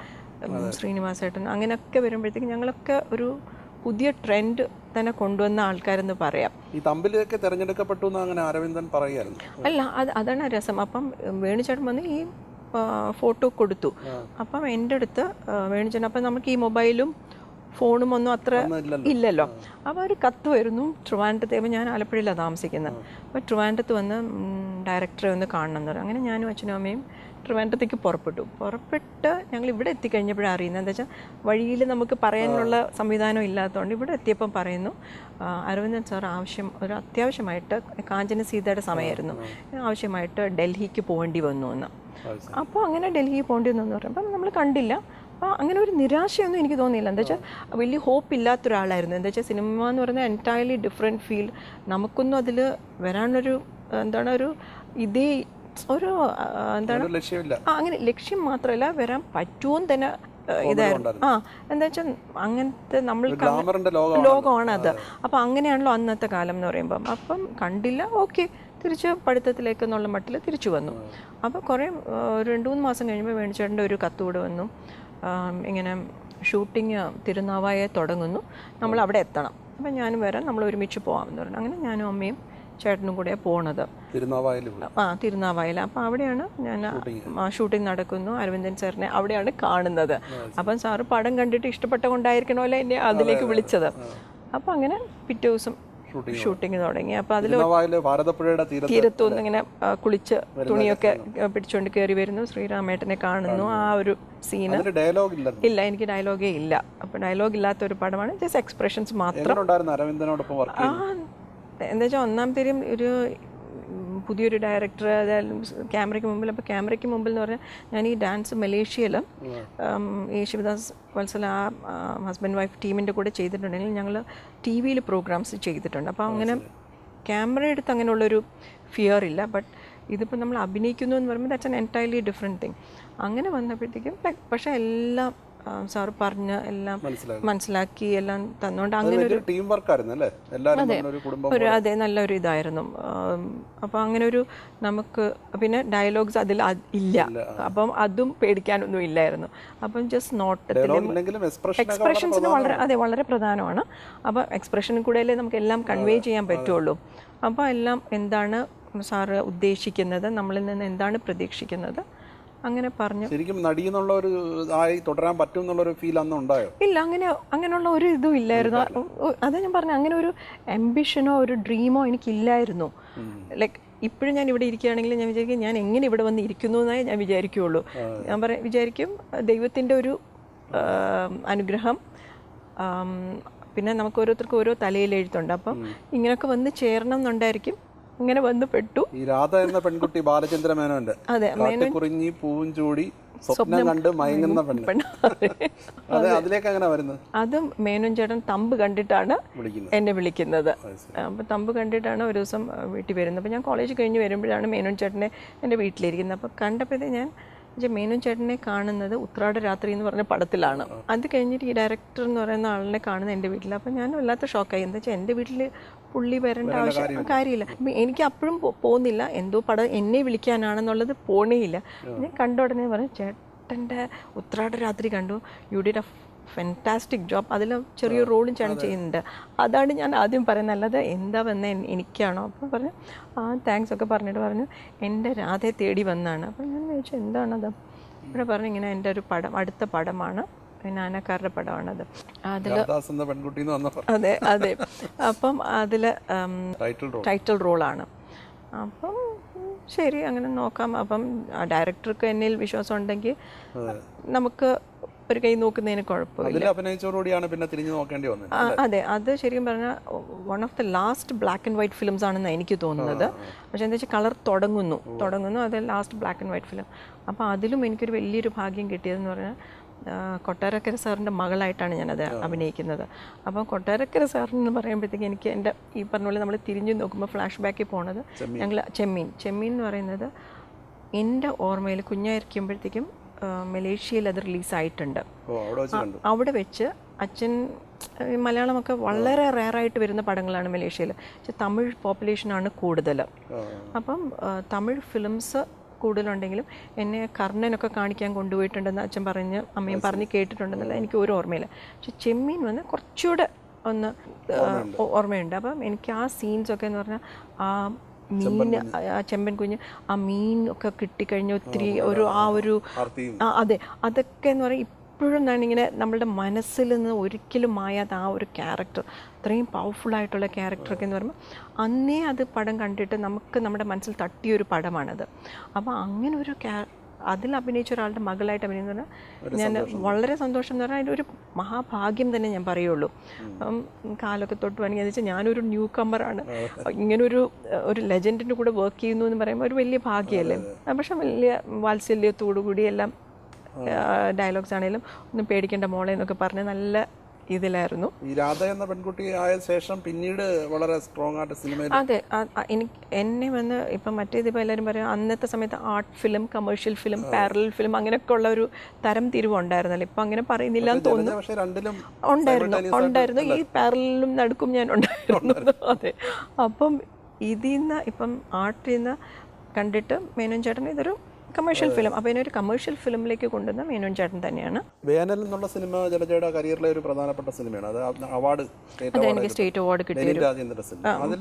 ശ്രീനിവാസേട്ടൻ അങ്ങനെയൊക്കെ വരുമ്പോഴത്തേക്ക് ഞങ്ങളൊക്കെ ഒരു പുതിയ ട്രെൻഡ് തന്നെ കൊണ്ടുവന്ന ആൾക്കാരെന്ന് പറയാം. ഈ തമ്പിലൊക്കെ തിരഞ്ഞെടുക്കപ്പെട്ടു എന്ന് അങ്ങനെ അരവിന്ദൻ പറയായിരുന്നു. അല്ല അത് അതാണ് രസം. അപ്പം വേണുചേട്ടൻ വന്ന് ഈ ഫോട്ടോ കൊടുത്തു. അപ്പം എന്റെ അടുത്ത് വേണുചേട്ടൻ അപ്പം നമുക്ക് ഈ മൊബൈലും ഫോണും ഒന്നും അത്ര ഇല്ലല്ലോ. അപ്പോൾ ഒരു കത്ത് വരുന്നു ട്രിവാൻഡ്രത്ത് അപ്പോൾ ഞാൻ ആലപ്പുഴയിലാണ് താമസിക്കുന്നത്. അപ്പോൾ ട്രിവാൻഡ്രത്ത് വന്ന് ഡയറക്ടറെ ഒന്ന് കാണണം എന്ന് പറയും അങ്ങനെ ഞാനും അച്ഛനും അമ്മയും ട്രിവാൻഡ്രത്തേക്ക് പുറപ്പെട്ടു. പുറപ്പെട്ട് ഞങ്ങൾ ഇവിടെ എത്തിക്കഴിഞ്ഞപ്പോഴാണ് അറിയുന്നത്. എന്താ വെച്ചാൽ വഴിയിൽ നമുക്ക് പറയാനുള്ള സംവിധാനം ഇല്ലാത്തതുകൊണ്ട് ഇവിടെ എത്തിയപ്പം പറയുന്നു അരവിന്ദൻ സാർ ആവശ്യം ഒരു അത്യാവശ്യമായിട്ട് കാഞ്ചന സീതയുടെ സമയമായിരുന്നു. ആവശ്യമായിട്ട് ഡൽഹിക്ക് പോകേണ്ടി വന്നു എന്ന്. അപ്പോൾ അങ്ങനെ ഡൽഹിക്ക് പോകേണ്ടി വന്നു എന്ന് പറയുമ്പോൾ നമ്മൾ കണ്ടില്ല. അപ്പോൾ അങ്ങനെ ഒരു നിരാശയൊന്നും എനിക്ക് തോന്നിയില്ല. എന്താ വെച്ചാൽ വലിയ ഹോപ്പ് ഇല്ലാത്ത ഒരാളായിരുന്നു എന്താ വെച്ചാൽ സിനിമ എന്ന് പറയുന്നത് എന്റയർലി ഡിഫറെന്റ് ഫീൽഡ് നമുക്കൊന്നും അതിൽ വരാനൊരു എന്താണ് ഒരു ഇതേ ഒരു എന്താണ്? ആ അങ്ങനെ ലക്ഷ്യം മാത്രമല്ല വരാൻ പറ്റുമെന്ന് തന്നെ ഇതായിരുന്നു. ആ എന്താ വെച്ചാൽ അങ്ങനത്തെ നമ്മൾ ലോകമാണ് അത് അപ്പം അങ്ങനെയാണല്ലോ അന്നത്തെ കാലം എന്ന് പറയുമ്പം. അപ്പം കണ്ടില്ല ഓക്കെ തിരിച്ച് പഠിത്തത്തിലേക്ക് എന്നുള്ള മട്ടിൽ തിരിച്ചു വന്നു. അപ്പോൾ കുറേ രണ്ട് മൂന്ന് മാസം കഴിയുമ്പോൾ വേണിച്ചേട്ടന്റെ ഒരു കത്തുകൂടെ വന്നു. ഇങ്ങനെ ഷൂട്ടിങ് തിരുനാവായെ തുടങ്ങുന്നു. നമ്മൾ അവിടെ എത്തണം. അപ്പം ഞാനും വരാം നമ്മൾ ഒരുമിച്ച് പോകാമെന്ന് പറഞ്ഞു. അങ്ങനെ ഞാനും അമ്മയും ചേട്ടനും കൂടെ പോണത്. ആ തിരുനാവായല. അപ്പം അവിടെയാണ് ഞാൻ ഷൂട്ടിംഗ് നടക്കുന്നു. അരവിന്ദൻ സാറിനെ അവിടെയാണ് കാണുന്നത്. അപ്പം സാറ് പടം കണ്ടിട്ട് ഇഷ്ടപ്പെട്ട കൊണ്ടായിരിക്കണമല്ലോ എന്നെ അതിലേക്ക് വിളിച്ചത്. അപ്പം അങ്ങനെ പിറ്റേ ദിവസം ഷൂട്ടിംഗ് തുടങ്ങി. അപ്പൊ അതിൽ ഭാരതപ്പുഴയുടെ തീരത്ത് തീരത്തുനിന്ന് ഇങ്ങനെ കുളിച്ച് തുണിയൊക്കെ പിടിച്ചുകൊണ്ട് കയറി വരുന്നു. ശ്രീരാമേട്ടനെ കാണുന്നു. ആ ഒരു സീന്. ഡയലോഗ് ഇല്ല എനിക്ക് ഡയലോഗേ ഇല്ല. അപ്പൊ ഡയലോഗ് ഇല്ലാത്ത ഒരു പടമാണ്. ജസ്റ്റ് എക്സ്പ്രഷൻസ് മാത്രം. എന്താ വെച്ചാൽ ഒന്നാമത്തേരും ഒരു പുതിയൊരു ഡയറക്ടർ അതായത് ക്യാമറയ്ക്ക് മുമ്പിൽ. അപ്പോൾ ക്യാമറയ്ക്ക് മുമ്പിൽ എന്ന് പറഞ്ഞാൽ ഞാൻ ഈ ഡാൻസ് മലേഷ്യയിൽ ഈ ശിവദാസ് വത്സല ആ ഹസ്ബൻഡ് വൈഫ് ടീമിന്റെ കൂടെ ചെയ്തിട്ടുണ്ടെങ്കിൽ ഞങ്ങൾ ടി വിയിൽ പ്രോഗ്രാംസ് ചെയ്തിട്ടുണ്ട്. അപ്പോൾ അങ്ങനെ ക്യാമറ എടുത്ത് അങ്ങനെയുള്ളൊരു ഫിയർ ഇല്ല. ബട്ട് ഇതിപ്പോൾ നമ്മൾ അഭിനയിക്കുന്നു എന്ന് പറയുമ്പോൾ that's an entirely different thing അങ്ങനെ വന്നപ്പോഴത്തേക്കും പക്ഷേ എല്ലാം സാറ് പറഞ്ഞ എല്ലാം മനസ്സിലാക്കി എല്ലാം തന്നോണ്ട് അങ്ങനെ ഒരു ടീം വർക്കായിരുന്നു അല്ലേ? എല്ലാവരും ഒരു അതെ നല്ലൊരു ഇതായിരുന്നു. അപ്പോൾ അങ്ങനെ ഒരു നമുക്ക് പിന്നെ ഡയലോഗ്സ് അതിൽ അത് ഇല്ല. അപ്പം അതും പേടിക്കാനൊന്നും ഇല്ലായിരുന്നു. അപ്പം ജസ്റ്റ് നോട്ടത്തിൽ ഇല്ലെങ്കിലും എക്സ്പ്രഷൻസിന് വളരെ അതെ വളരെ പ്രധാനമാണ്. അപ്പോൾ എക്സ്പ്രഷനിൽ കൂടെയല്ലേ നമുക്ക് എല്ലാം കൺവേ ചെയ്യാൻ പറ്റുള്ളൂ. അപ്പോൾ എല്ലാം എന്താണ് സാറ് ഉദ്ദേശിക്കുന്നത്? നമ്മളിൽ നിന്ന് എന്താണ് പ്രതീക്ഷിക്കുന്നത്? അങ്ങനെ പറഞ്ഞു. ശരിക്കും നടി എന്നുള്ള ഒരു ആയി തുടരാൻ പറ്റും എന്നുള്ള ഒരു ഫീൽ അന്ന് ഉണ്ടായോ? ഇല്ല അങ്ങനെ അങ്ങനെയുള്ള ഒരു ഇതും ഇല്ലായിരുന്നു. അതാ ഞാൻ പറഞ്ഞു അങ്ങനെ ഒരു എംബിഷനോ ഒരു ഡ്രീമോ എനിക്കില്ലായിരുന്നു. ലൈക്ക് ഇപ്പോഴും ഞാൻ ഇവിടെ ഇരിക്കുകയാണെങ്കിൽ ഞാൻ വിചാരിക്കും ഞാൻ എങ്ങനെ ഇവിടെ വന്ന് ഇരിക്കുന്നു എന്നേ ഞാൻ വിചാരിക്കുകയുള്ളൂ. ഞാൻ പറ വിചാരിക്കും ദൈവത്തിന്റെ ഒരു അനുഗ്രഹം പിന്നെ നമുക്ക് ഓരോരുത്തർക്കും ഓരോ തലയിൽ എഴുത്തുണ്ട് അപ്പം ഇങ്ങനെയൊക്കെ വന്ന് ചേരണം എന്നുണ്ടായിരിക്കും. ഇങ്ങനെ വന്നു പെട്ടു. ഈ രാധ എന്ന പെൺകുട്ടി ബാലചന്ദ്ര മേനോന്റെ. അതെ കാട്ടുകുറിഞ്ഞി പൂവും ചൂടി സ്വപ്നം കണ്ട് മയങ്ങുന്ന പെണ്ണ്. അതെ അതിലേക്ക് അങ്ങനെ വരുന്നത്? അതും മേനോൻ ചേട്ടൻ തമ്പ് കണ്ടിട്ടാണ് എന്നെ വിളിക്കുന്നത്. അപ്പൊ അപ്പോൾ തമ്പ് കണ്ടിട്ടാണ് ഒരു ദിവസം വീട്ടിൽ വരുന്നത്. അപ്പോൾ ഞാൻ കോളേജ് കഴിഞ്ഞ് വരുമ്പോഴാണ് മേനോൻ ചേട്ടനെ എന്റെ വീട്ടിലിരിക്കുന്നത്. അപ്പോൾ കണ്ടപ്പോഴത്തേ ഞാൻ മേനോൻ ചേട്ടനെ കാണുന്നത് ഉത്രാട രാത്രി എന്ന് പറഞ്ഞ പടത്തിലാണ്. അത് കഴിഞ്ഞിട്ട് ഈ ഡയറക്ടർ എന്ന് പറയുന്ന ആളിനെ കാണുന്നത് എന്റെ വീട്ടിൽ അപ്പോൾ ഞാൻ വല്ലാത്ത ഷോക്കായി എന്താ വെച്ചാൽ എന്റെ വീട്ടിൽ പുള്ളി വരേണ്ട ആവശ്യം കാര്യമില്ല. എനിക്ക് അപ്പോഴും പോകുന്നില്ല എന്തോ പടം എന്നെ വിളിക്കാനാണെന്നുള്ളത് പോണേയില്ല. ഞാൻ കണ്ട ഉടനെ പറഞ്ഞു ചേട്ടന്റെ ഉത്രാട രാത്രി കണ്ടു. യു ഡിഡ് ഫെന്റാസ്റ്റിക് ജോബ് അതിൽ ചെറിയൊരു റോളും ചെയ്യാൻ ചെയ്യുന്നുണ്ട്. അതാണ് ഞാൻ ആദ്യം പറയുന്നത്. അല്ലാതെ എന്താ വന്ന എനിക്കാണോ? അപ്പോൾ പറഞ്ഞു ആ താങ്ക്സ് ഒക്കെ പറഞ്ഞിട്ട് പറഞ്ഞു എന്റെ രാധയെ തേടി വന്നാണ്. അപ്പോൾ ഞാൻ ചോദിച്ചു എന്താണത്? ഇവിടെ പറഞ്ഞു ഇങ്ങനെ എന്റെ ഒരു പടം അടുത്ത പടമാണ്. നാനക്കാരുടെ പടമാണത്. അതിൽ അതെ അതെ. അപ്പം അതിൽ ടൈറ്റിൽ റോളാണ് അപ്പം ശരി അങ്ങനെ നോക്കാം. അപ്പം ഡയറക്ടർക്ക് എന്നിൽ വിശ്വാസം ഉണ്ടെങ്കിൽ നമുക്ക് ഒരു കൈ നോക്കുന്നതിന് കുഴപ്പമില്ല. പിന്നെ തിരിഞ്ഞു നോക്കേണ്ടി വന്നത് അതെ. അത് ശരിക്കും പറഞ്ഞാൽ one of the last black and white films ആണെന്ന് എനിക്ക് തോന്നുന്നത്. പക്ഷെ എന്താ വെച്ചാൽ കളർ തുടങ്ങുന്നു. തുടങ്ങുന്നു. അത് last black and white film അപ്പോൾ അതിലും എനിക്കൊരു വലിയൊരു ഭാഗ്യം കിട്ടിയതെന്ന് പറഞ്ഞാൽ കൊട്ടാരക്കര സാറിന്റെ മകളായിട്ടാണ് ഞാനത് അഭിനയിക്കുന്നത്. അപ്പോൾ കൊട്ടാരക്കര സാറിന് പറയുമ്പോഴത്തേക്ക് എനിക്ക് എന്റെ ഈ പറഞ്ഞ പോലെ നമ്മൾ തിരിഞ്ഞു നോക്കുമ്പോൾ ഫ്ലാഷ് ബാക്കിൽ പോണത് ഞങ്ങൾ ചെമ്മീൻ. ചെമ്മീൻ എന്ന് പറയുന്നത് എന്റെ ഓർമ്മയിൽ കുഞ്ഞായിരിക്കുമ്പോഴത്തേക്കും മലേഷ്യയിൽ അത് റിലീസായിട്ടുണ്ട്. അവിടെ വെച്ച് അച്ഛൻ മലയാളമൊക്കെ വളരെ റയറായിട്ട് വരുന്ന പടങ്ങളാണ് മലേഷ്യയിൽ. പക്ഷെ തമിഴ് പോപ്പുലേഷനാണ് കൂടുതൽ അപ്പം തമിഴ് ഫിലിംസ് കൂടുതലുണ്ടെങ്കിലും എന്നെ കർണനൊക്കെ കാണിക്കാൻ കൊണ്ടുപോയിട്ടുണ്ടെന്ന് അച്ഛൻ പറഞ്ഞ് അമ്മയും പറഞ്ഞ് കേട്ടിട്ടുണ്ടെന്നല്ല എനിക്ക് ഒരു ഓർമ്മയില്ല. പക്ഷെ ചെമ്മീൻ വന്ന് കുറച്ചുകൂടെ ഒന്ന് ഓർമ്മയുണ്ട്. അപ്പം എനിക്ക് ആ സീൻസൊക്കെ എന്ന് പറഞ്ഞാൽ ആ മീൻ ആ ചെമ്പൻ കുഞ്ഞ് ആ മീൻ ഒക്കെ കിട്ടിക്കഴിഞ്ഞ ഒത്തിരി ഒരു ആ ഒരു അതെ. അതൊക്കെ എന്ന് പറയും ഇപ്പോഴും ഞാൻ ഇങ്ങനെ നമ്മളുടെ മനസ്സിൽ നിന്ന് ഒരിക്കലും മായാത്ത ആ ഒരു ക്യാരക്ടർ അത്രയും പവർഫുൾ ആയിട്ടുള്ള ക്യാരക്ടറൊക്കെ എന്ന് പറയുമ്പോൾ അന്നേ അത് പടം കണ്ടിട്ട് നമുക്ക് നമ്മുടെ മനസ്സിൽ തട്ടിയൊരു പടമാണത്. അപ്പോൾ അങ്ങനെ ഒരു ക്യാ അതിൽ അഭിനയിച്ച ഒരാളുടെ മകളായിട്ട് അഭിനയിക്കുന്ന ഞാൻ വളരെ സന്തോഷം എന്ന് പറഞ്ഞാൽ അതിന്റെ ഒരു മഹാഭാഗ്യം തന്നെ ഞാൻ പറയുള്ളൂ. അപ്പം കാലൊക്കെ തൊട്ട് വേണമെങ്കിൽ വെച്ചാൽ ഞാനൊരു ന്യൂ കമ്മറാണ് ഇങ്ങനൊരു ഒരു ഒരു ലെജൻഡിന്റെ കൂടെ വർക്ക് ചെയ്യുന്നു എന്ന് പറയുമ്പോൾ ഒരു വലിയ ഭാഗ്യമല്ലേ? പക്ഷെ വലിയ വാത്സല്യത്തോടു കൂടി എല്ലാം ഡയലോഗ്സ് ആണെങ്കിലും ഒന്നും പേടിക്കേണ്ട മോളെ എന്നൊക്കെ പറഞ്ഞ് നല്ല ഇതിലായിരുന്നു. ഈ രാധ എന്ന പെൺകുട്ടി ആയ ശേഷം പിന്നീട് വളരെ സ്ട്രോങ് ആയിട്ട് സിനിമയിൽ അതെ എനിക്ക് എന്നെ വന്ന് ഇപ്പം മറ്റേതിപ്പോൾ എല്ലാവരും പറയും അന്നത്തെ സമയത്ത് art film commercial film parallel film അങ്ങനെയൊക്കെ ഉള്ള ഒരു തരം തിരിവുണ്ടായിരുന്നല്ലോ ഇപ്പം അങ്ങനെ പറയുന്നില്ല എന്ന് തോന്നുന്നു. ഉണ്ടായിരുന്നു ഉണ്ടായിരുന്നു. ഈ പാരലും നടുക്കും ഞാൻ ഉണ്ടായിരുന്നു. അതെ. അപ്പം ഇതിൽ നിന്ന് ഇപ്പം ആർട്ടിൽ നിന്ന് കണ്ടിട്ട് മേനോൻ ചേട്ടൻ ഇതൊരു കമേഴ്ഷ്യൽ ഫിലിം അപ്പോൾ ഒരു കമേഴ്ഷ്യൽ ഫിലിമിലേക്ക് കൊണ്ടുവന്ന മേനോൻ ചേട്ടൻ തന്നെയാണ്. വേനൽ എന്നുള്ള സിനിമ ജലജയുടെ കരിയറിലെ ഒരു പ്രധാനപ്പെട്ട സിനിമയാണ്. അത് അവാർഡ് സ്റ്റേറ്റ് അത് അവാർഡ് എനിക്ക് സ്റ്റേറ്റ് അവാർഡ്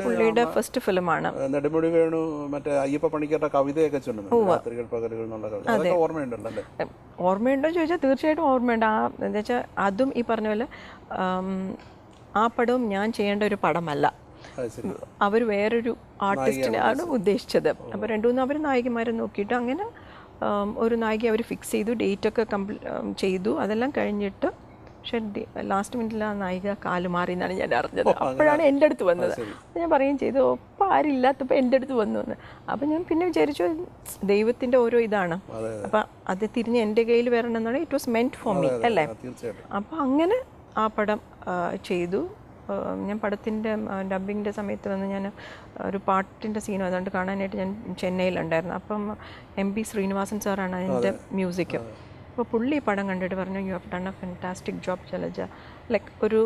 പുള്ളിയുടെ ഫസ്റ്റ് ഫിലിമാണ് നെടുമുടി വേണു മറ്റേ അയ്യപ്പ പണിക്കരുടെ കവിതയൊക്കെ ചൊല്ലുന്നു രാത്രികൾ പകലുകൾ എന്നുള്ള കവിത. ഓർമ്മയുണ്ടല്ലോ ഓർമ്മയുണ്ടോ ചോദിച്ചാൽ തീർച്ചയായിട്ടും ഓർമ്മയുണ്ട്. ആ എന്താ വെച്ചാൽ അതും ഈ പറഞ്ഞ പോലെ ആ പടവും ഞാൻ ചെയ്യേണ്ട ഒരു പടമല്ല. അവർ വേറൊരു ആർട്ടിസ്റ്റിനെയാണ് ഉദ്ദേശിച്ചത്. അപ്പോൾ രണ്ടു മൂന്ന് അവർ നായികമാരെ നോക്കിയിട്ട് അങ്ങനെ ഒരു നായിക അവർ ഫിക്സ് ചെയ്തു ഡേറ്റ് ഒക്കെ കംപ്ലീ ചെയ്തു. അതെല്ലാം കഴിഞ്ഞിട്ട് പക്ഷെ ലാസ്റ്റ് മിനിറ്റിൽ ആ നായിക കാൽ മാറി എന്നാണ് ഞാൻ അറിഞ്ഞത്. അപ്പോഴാണ് എന്റെ അടുത്ത് വന്നത്. ഞാൻ പറയുകയും ചെയ്തു ഒപ്പം ആരില്ലാത്തപ്പോൾ എന്റെ അടുത്ത് വന്നു എന്ന്. അപ്പം ഞാൻ പിന്നെ വിചാരിച്ചു ദൈവത്തിന്റെ ഓരോ ഇതാണ്. അപ്പം അത് തിരിഞ്ഞ് എന്റെ കയ്യിൽ വരണം എന്നാണ്. It was meant for me അല്ലേ? അപ്പം അങ്ങനെ ആ പടം ചെയ്തു. ഞാൻ പടത്തിന്റെ ഡബിങ്ങിന്റെ സമയത്ത് വന്ന് ഞാൻ ഒരു പാട്ടിന്റെ സീനും അതുകൊണ്ട് കാണാനായിട്ട് ഞാൻ ചെന്നൈയിലുണ്ടായിരുന്നു. അപ്പം എം പി ശ്രീനിവാസൻ സാറാണ് അതിന്റെ മ്യൂസിക് അപ്പോൾ പുള്ളി ഈ പടം കണ്ടിട്ട് പറഞ്ഞു you have done a fantastic job Jalaja like ഒരു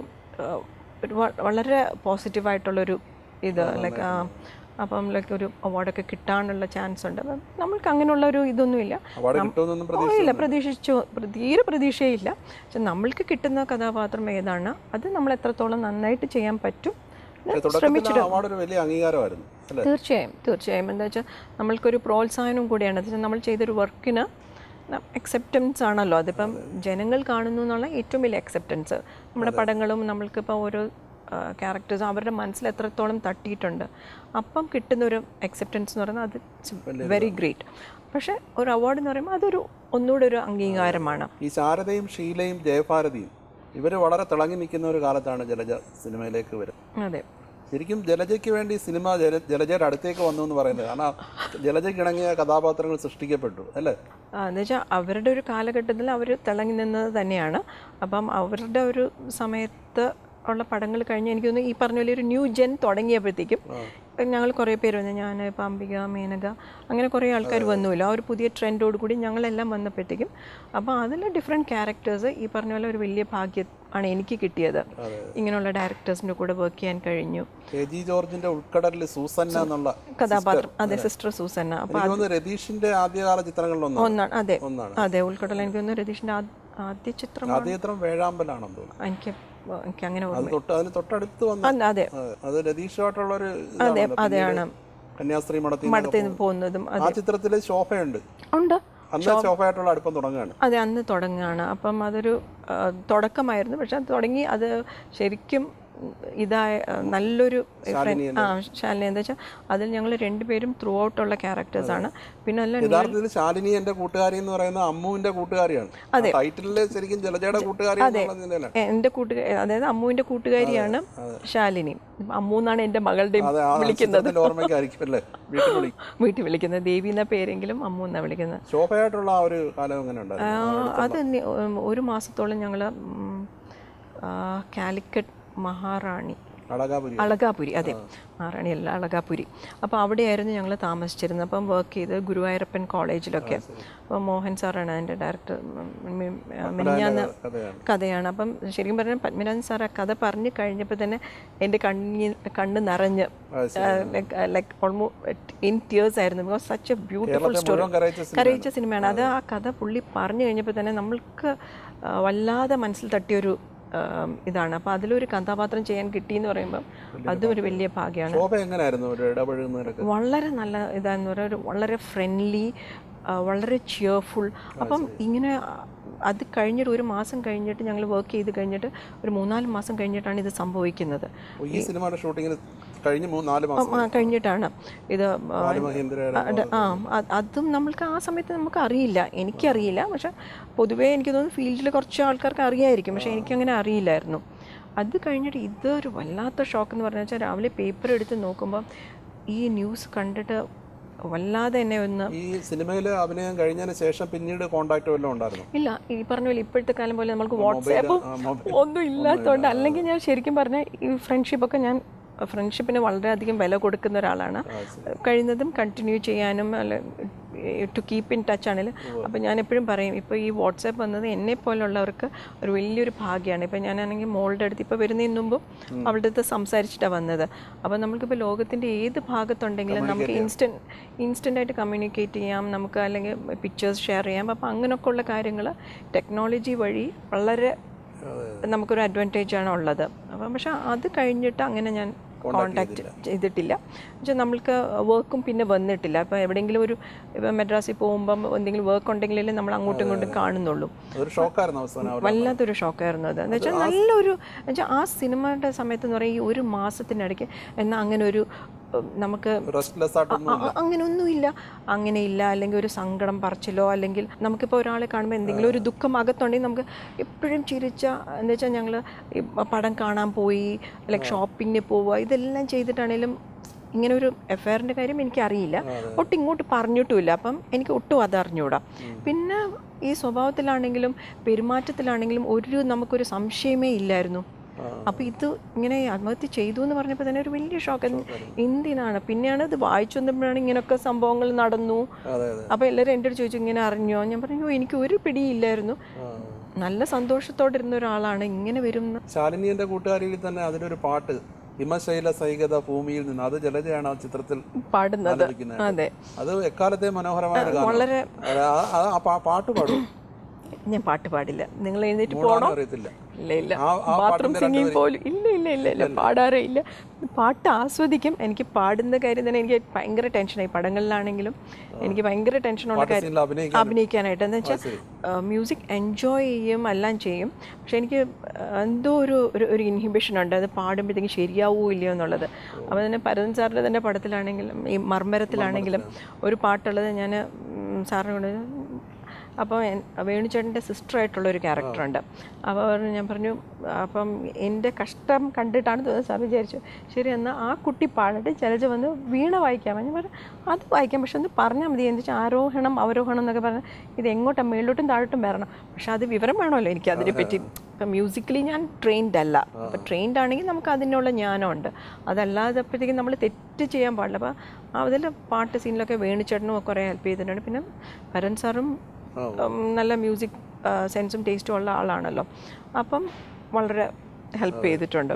വളരെ പോസിറ്റീവായിട്ടുള്ളൊരു ഇത്. ലൈക്ക് അപ്പം ലൈക്ക് ഒരു അവാർഡൊക്കെ കിട്ടാനുള്ള ചാൻസ് ഉണ്ട്. അപ്പം നമ്മൾക്ക് അങ്ങനെയുള്ള ഒരു ഇതൊന്നുമില്ല. ഇല്ല പ്രതീക്ഷിച്ചു പ്ര- തീരെ പ്രതീക്ഷയില്ല. പക്ഷെ നമ്മൾക്ക് കിട്ടുന്ന കഥാപാത്രം ഏതാണ് അത് നമ്മൾ എത്രത്തോളം നന്നായിട്ട് ചെയ്യാൻ പറ്റും അംഗീകാരമായിരുന്നു തീർച്ചയായും തീർച്ചയായും. എന്താ വെച്ചാൽ നമ്മൾക്കൊരു പ്രോത്സാഹനം കൂടിയാണ്. വെച്ചാൽ നമ്മൾ ചെയ്തൊരു വർക്കിന് അക്സെപ്റ്റൻസ് ആണല്ലോ. അതിപ്പം ജനങ്ങൾ കാണുന്നു എന്നുള്ള ഏറ്റവും വലിയ അക്സെപ്റ്റൻസ് നമ്മുടെ പടങ്ങളും നമ്മൾക്കിപ്പോൾ ഓരോ ക്യാരക്ടേഴ്സും അവരുടെ മനസ്സിൽ എത്രത്തോളം തട്ടിയിട്ടുണ്ട്. അപ്പം കിട്ടുന്നൊരു അക്സെപ്റ്റൻസ് എന്ന് പറയുന്നത് അത് വെരി ഗ്രേറ്റ് പക്ഷേ ഒരു അവാർഡ് എന്ന് പറയുമ്പോൾ അതൊരു ഒന്നുകൂടെ ഒരു അംഗീകാരമാണ്. ഈ ശാരദയും ഷീലയും ജയഭാരതിയും ഇവർ വളരെ തിളങ്ങി നിൽക്കുന്ന ഒരു കാലത്താണ് ജലജ സിനിമയിലേക്ക് വരുന്നത്. അതെ. ശരിക്കും ജലജയ്ക്ക് വേണ്ടി സിനിമ ജല ജലജയുടെ അടുത്തേക്ക് വന്നു എന്ന് പറയുന്നത് കാരണം ജലജയ്ക്ക് ഇണങ്ങിയ കഥാപാത്രങ്ങൾ സൃഷ്ടിക്കപ്പെട്ടു അല്ലേ? എന്ന് വെച്ചാൽ അവരുടെ ഒരു കാലഘട്ടത്തിൽ അവർ തിളങ്ങി നിന്നത് തന്നെയാണ്. അപ്പം അവരുടെ ഒരു സമയത്ത് ഉള്ള പടങ്ങൾ കഴിഞ്ഞ് എനിക്ക് തോന്നുന്നു ഈ പറഞ്ഞ പോലെ ഒരു ന്യൂ ജെൻ തുടങ്ങിയപ്പോഴത്തേക്കും ഞങ്ങൾ കുറേ പേര് വന്നു. ഞാൻ ഇപ്പം അംബിക മേനക അങ്ങനെ കുറേ ആൾക്കാർ വന്നുമല്ലോ. ആ ഒരു പുതിയ ട്രെൻഡോട് കൂടി ഞങ്ങളെല്ലാം വന്നപ്പോഴത്തേക്കും അപ്പോൾ അതിൽ ഡിഫറെന്റ് ക്യാരക്ടേഴ്സ് ഈ പറഞ്ഞ പോലെ ഒരു വലിയ ഭാഗ്യം ആണ് എനിക്ക് കിട്ടിയത്. ഇങ്ങനെയുള്ള ഡയറക്ടേഴ്സിന്റെ കൂടെ വർക്ക് ചെയ്യാൻ കഴിഞ്ഞു. കെ ജി ജോർജിന്റെ ഉൾക്കടലിൽ സൂസന്ന എന്നുള്ള കഥാപാത്രം. അതെ സിസ്റ്റർ സൂസന്ന. അപ്പോൾ രതീഷിന്റെ ആദ്യകാല ചിത്രങ്ങളിൽ ഒന്നാണ്. അതെ. അതെ ഉൾക്കടൽ എനിക്ക് തോന്നുന്നു രതീഷിന്റെ ആദ്യ ചിത്രം ആദ്യ ചിത്രം വേഴാമ്പലാണെന്ന് തോന്നുന്നു. എനിക്ക് എനിക്ക് അങ്ങനെ അത് തൊട്ട് അതിന് തൊട്ടടുത്ത് വന്ന അതെ. അതെ, രതീഷുമായിട്ടുള്ള ഒരു അതെ അതെയാണ്. കന്യാസ്ത്രീ മഠത്തിൽ മഠത്തിൽ പോകുന്നതും. ആ ചിത്രത്തിൽ ശോഭയുണ്ട്. ഉണ്ട്. അന്ന് ശോഭയായിട്ടുള്ള അടുപ്പം തുടങ്ങുകയാണ്. അതെ അന്ന് തുടങ്ങുകയാണ്. അപ്പം അതൊരു തുടക്കമായിരുന്നു. പക്ഷെ അത് തുടങ്ങി അത് ശരിക്കും ഇതായ നല്ലൊരു ആ ശാലിനി എന്താ വെച്ചാൽ അതിൽ ഞങ്ങൾ രണ്ടുപേരും ത്രൂ ഔട്ടുള്ള ആണ്. പിന്നെ അല്ല യഥാർത്ഥത്തിൽ ശാലിനി എന്റെ കൂട്ടുകാരി എന്ന് പറയുന്ന അമ്മുവിന്റെ കൂട്ടുകാരിയാണ്. അതെ. ടൈറ്റിലെ ശരിക്കും ജലജയുടെ കൂട്ടുകാരി അതെ. എന്റെ കൂട്ടുകാരി അതായത് അമ്മുവിന്റെ കൂട്ടുകാരിയാണ് ശാലിനി. അമ്മു എന്നാണ് എന്റെ മകളുടെയും അതെ വിളിക്കുന്നത്. വീട്ടിൽ വിളി വീട്ടിൽ വിളിക്കുന്നത്. ദേവി എന്ന പേരെങ്കിലും അമ്മു എന്നാ വിളിക്കുന്നത്. ശോഭയായിട്ടുള്ള ഒരു കാലം അത് ഒരു മാസത്തോളം ഞങ്ങൾ കാലിക്കറ്റ് മഹാറാണി. അളകാപുരി. അതെ. മഹാറാണി അല്ല അളകാപുരി. അപ്പോൾ അവിടെയായിരുന്നു ഞങ്ങൾ താമസിച്ചിരുന്നത്. അപ്പം വർക്ക് ചെയ്ത് ഗുരുവായൂരപ്പൻ കോളേജിലൊക്കെ. അപ്പോൾ മോഹൻ സാറാണ് അതിന്റെ ഡയറക്ടർ മിനിഞ്ഞാന്ന് കഥയാണ്. അപ്പം ശരിക്കും പറഞ്ഞാൽ പത്മനാഭൻ സാർ ആ കഥ പറഞ്ഞു കഴിഞ്ഞപ്പോൾ തന്നെ എന്റെ കണ്ണി കണ്ണ് നിറഞ്ഞ് ലൈക്ക് ഓൾമോസ്റ്റ് ഇൻ ടീയേഴ്സ് ആയിരുന്നു. Because such a beautiful story കരയിച്ച സിനിമ കരയിച്ച സിനിമയാണ്. അത് ആ. കഥ പുള്ളി പറഞ്ഞു കഴിഞ്ഞപ്പോൾ തന്നെ നമ്മൾക്ക് വല്ലാതെ മനസ്സിൽ തട്ടിയൊരു ഇതാണ്. അപ്പോൾ അതിലൊരു കഥാപാത്രം ചെയ്യാൻ കിട്ടി എന്ന് പറയുമ്പം അതും ഒരു വലിയ ഭാഗ്യമാണ്. വളരെ നല്ല ഇതാന്ന് പറയുക ഒരു വളരെ ഫ്രണ്ട്ലി വളരെ ചിയർഫുൾ അപ്പം ഇങ്ങനെ അത് കഴിഞ്ഞിട്ട് ഒരു മാസം കഴിഞ്ഞിട്ട് ഞങ്ങൾ വർക്ക് ചെയ്ത് കഴിഞ്ഞിട്ട് ഒരു മൂന്നാൽ മാസം കഴിഞ്ഞിട്ടാണ് ഇത് സംഭവിക്കുന്നത്. ഈ സിനിമയുടെ ഷൂട്ടിങ്ങിന് കഴിഞ്ഞ മൂന്ന് നാല് മാസം കഴിഞ്ഞിട്ടാണ്. ഇത് ആ, അതും നമ്മൾക്ക് ആ സമയത്ത് നമുക്ക് അറിയില്ല എനിക്കറിയില്ല. പക്ഷെ പൊതുവേ എനിക്ക് തോന്നുന്നു ഫീൽഡിൽ കുറച്ച് ആൾക്കാർക്ക് അറിയായിരിക്കും. പക്ഷെ എനിക്കങ്ങനെ അറിയില്ലായിരുന്നു. അത് കഴിഞ്ഞിട്ട് ഇതൊരു വല്ലാത്ത ഷോക്ക് എന്ന് പറഞ്ഞു വെച്ചാൽ രാവിലെ പേപ്പർ എടുത്ത് നോക്കുമ്പോൾ ഈ ന്യൂസ് കണ്ടിട്ട് വല്ലാതെ എന്നെ ഒന്ന് ഈ സിനിമയിൽ അഭിനയം കഴിഞ്ഞതിന് ശേഷം പിന്നീട് കോണ്ടാക്ട് വല്ലതും ഉണ്ടായിരുന്നു? ഇല്ല. ഈ പറഞ്ഞ പോലെ ഇപ്പോഴത്തെ കാലം പോലെ നമ്മൾക്ക് വാട്സാപ്പും ഒന്നും ഇല്ലാത്തതുകൊണ്ട് അല്ലെങ്കിൽ ഞാൻ ശരിക്കും പറഞ്ഞ ഈ ഫ്രണ്ട്ഷിപ്പൊക്കെ ഞാൻ ഫ്രണ്ട്ഷിപ്പിന് വളരെയധികം വില കൊടുക്കുന്ന ഒരാളാണ്. കഴിയുന്നതും കണ്ടിന്യൂ ചെയ്യാനും അല്ല ടു കീപ്പ് ഇൻ ടച്ച് ആണെങ്കിൽ അപ്പോൾ ഞാൻ എപ്പോഴും പറയും ഇപ്പോൾ ഈ വാട്സാപ്പ് വന്നത് എന്നെ പോലുള്ളവർക്ക് ഒരു വലിയൊരു ഭാഗ്യമാണ് ഇപ്പോൾ ഞാനാണെങ്കിൽ മോളുടെ അടുത്ത് ഇപ്പോൾ വരുന്നതിന് മുമ്പും അവളുടെ അടുത്ത് സംസാരിച്ചിട്ടാണ് വന്നത്. അപ്പോൾ നമുക്കിപ്പോൾ ലോകത്തിന്റെ ഏത് ഭാഗത്തുണ്ടെങ്കിലും നമുക്ക് ഇൻസ്റ്റന്റ് ഇൻസ്റ്റന്റായിട്ട് കമ്മ്യൂണിക്കേറ്റ് ചെയ്യാം. നമുക്ക് അല്ലെങ്കിൽ പിക്ചേഴ്സ് ഷെയർ ചെയ്യാം. അപ്പോൾ അങ്ങനെയൊക്കെ ഉള്ള കാര്യങ്ങൾ ടെക്നോളജി വഴി വളരെ നമുക്കൊരു അഡ്വാന്റേജ് ആണ് ഉള്ളത്. അപ്പം പക്ഷേ അത് കഴിഞ്ഞിട്ട് അങ്ങനെ ഞാൻ കോണ്ടാക്ട് ചെയ്തിട്ടില്ല. പക്ഷേ നമ്മൾക്ക് വർക്കും പിന്നെ വന്നിട്ടില്ല. അപ്പോൾ എവിടെയെങ്കിലും ഒരു ഇപ്പം മദ്രാസിൽ പോകുമ്പം എന്തെങ്കിലും വർക്ക് ഉണ്ടെങ്കിലേ നമ്മൾ അങ്ങോട്ടും ഇങ്ങോട്ടും കാണുന്നുള്ളൂ. വല്ലാത്തൊരു ഷോക്കായിരുന്നു അത്. എന്ന് വെച്ചാൽ നല്ലൊരു എന്നുവെച്ചാൽ ആ സിനിമയുടെ സമയത്ത് എന്ന് പറയുക ഈ ഒരു മാസത്തിനിടയ്ക്ക് എന്നാൽ അങ്ങനെ ഒരു നമുക്ക് റെസ്റ്റ്ലെസ് ഒന്നുമില്ല അങ്ങനെ ഇല്ല അല്ലെങ്കിൽ ഒരു സങ്കടം പറച്ചിലോ അല്ലെങ്കിൽ നമുക്കിപ്പോൾ ഒരാളെ കാണുമ്പോൾ എന്തെങ്കിലും ഒരു ദുഃഖം അകത്തുണ്ടെങ്കിൽ നമുക്ക് എപ്പോഴും ചിരിച്ച എന്ന് വെച്ചാൽ ഞങ്ങൾ പടം കാണാൻ പോയി അല്ലെങ്കിൽ ഷോപ്പിങ്ങിന് പോവുക ഇതെല്ലാം ചെയ്തിട്ടാണേലും ഇങ്ങനെ ഒരു എഫയറിന്റെ കാര്യം എനിക്കറിയില്ല. ഒട്ടും ഇങ്ങോട്ട് പറഞ്ഞിട്ടുമില്ല. അപ്പം എനിക്ക് ഒട്ടും അതറിഞ്ഞൂടാ പിന്നെ ഈ സ്വഭാവത്തിലാണെങ്കിലും പെരുമാറ്റത്തിലാണെങ്കിലും ഒരു നമുക്കൊരു സംശയമേ ഇല്ലായിരുന്നു. അപ്പോൾ ഇത് ഇങ്ങനെ ആത്മഹത്യ ചെയ്തു എന്ന് പറഞ്ഞപ്പോൾ തന്നെ ഒരു വലിയ ഷോക്ക് എന്തിനാണ്? പിന്നെയാണ് ഇത് വായിച്ചു വന്നപ്പോഴാണ് ഇങ്ങനെയൊക്കെ സംഭവങ്ങൾ നടന്നു. എല്ലാരും അപ്പോൾ എല്ലാവരും എന്റെ അടുത്ത് ചോദിച്ചു ഇങ്ങനെ അറിഞ്ഞോ? ഞാൻ പറഞ്ഞു "അയ്യോ, എനിക്ക് ഒരു പിടിയില്ലായിരുന്നു. നല്ല സന്തോഷത്തോടെ ഇരുന്ന ഒരാളാണ് ഇങ്ങനെ വരുന്ന ശാലിനിയുടെ ശാലിനി കൂട്ടുകാരിയിൽ തന്നെ അതിലൊരു പാട്ട് ഹിമശൈല സൈകത ഭൂമിയിൽ നിന്ന് അത് ജലജയാണ് ആ ചിത്രത്തിൽ പാടുന്നത്. അതെ. അത് എക്കാലത്തെ മനോഹരമായ വളരെ ആ- പാട്ട് പാടും. ഞാൻ പാട്ട് പാടില്ല. നിങ്ങൾ എഴുന്നേറ്റ് പോകണോ ഇല്ല ഇല്ല. ബാത്റൂം സിംഗിങ് പോലും ഇല്ല ഇല്ല ഇല്ല ഇല്ല പാടാറേ ഇല്ല. പാട്ട് ആസ്വദിക്കും. എനിക്ക് പാടുന്ന കാര്യം തന്നെ എനിക്ക് ഭയങ്കര ടെൻഷനായി പടങ്ങളിലാണെങ്കിലും എനിക്ക് ഭയങ്കര ടെൻഷനുള്ള കാര്യം അഭിനയിക്കാനായിട്ട്. എന്താ വെച്ചാൽ മ്യൂസിക് എൻജോയ് ചെയ്യും എല്ലാം ചെയ്യും. പക്ഷെ എനിക്ക് എന്തോ ഒരു ഒരു ഇൻഹിബിഷൻ ഉണ്ട്. അത് പാടുമ്പോഴത്തേക്കും ശരിയാവൂ ഇല്ലയോ എന്നുള്ളത്. അപ്പോൾ തന്നെ പരതൻ സാറിന്റെ തന്നെ പടത്തിലാണെങ്കിലും ഈ മർമ്മരത്തിലാണെങ്കിലും ഒരു പാട്ടുള്ളത് ഞാൻ സാറിന് കൊണ്ട് അപ്പോൾ വേണുചേട്ടന്റെ സിസ്റ്ററായിട്ടുള്ളൊരു ക്യാരക്ടറുണ്ട്. അപ്പോൾ ഞാൻ പറഞ്ഞു അപ്പം എന്റെ കഷ്ടം കണ്ടിട്ടാണ് സാർ വിചാരിച്ചു. ശരി എന്നാൽ ആ കുട്ടി പാടിട്ട് ചിലജ വന്ന് വീണ വായിക്കാം. ഞാൻ പറഞ്ഞു അത് വായിക്കാം പക്ഷെ ഒന്ന് പറഞ്ഞാൽ മതി. എന്താ വെച്ചാൽ ആരോഹണം അവരോഹണം എന്നൊക്കെ പറഞ്ഞാൽ ഇത് എങ്ങോട്ടും മേളിലോട്ടും താഴോട്ടും വരണം. പക്ഷെ അത് വിവരം വേണമല്ലോ എനിക്ക് അതിനെപ്പറ്റി ഇപ്പം മ്യൂസിക്കലി ഞാൻ ട്രെയിൻഡ് അല്ല. അപ്പം ട്രെയിൻഡ് ആണെങ്കിൽ നമുക്ക് അതിനുള്ള ജ്ഞാനമുണ്ട്. അതല്ലാതെ അപ്പോഴത്തേക്കും നമ്മൾ തെറ്റ് ചെയ്യാൻ പാടില്ല. അപ്പോൾ അതിൽ പാട്ട് സീനിലൊക്കെ വേണിച്ചേട്ടനും കുറേ ഹെൽപ്പ് ചെയ്തിട്ടുണ്ട്. പിന്നെ ഭരൻ സാറും നല്ല മ്യൂസിക് സെൻസും ടേസ്റ്റും ഉള്ള ആളാണല്ലോ. അപ്പം വളരെ ഹെൽപ്പ് ചെയ്തിട്ടുണ്ട്.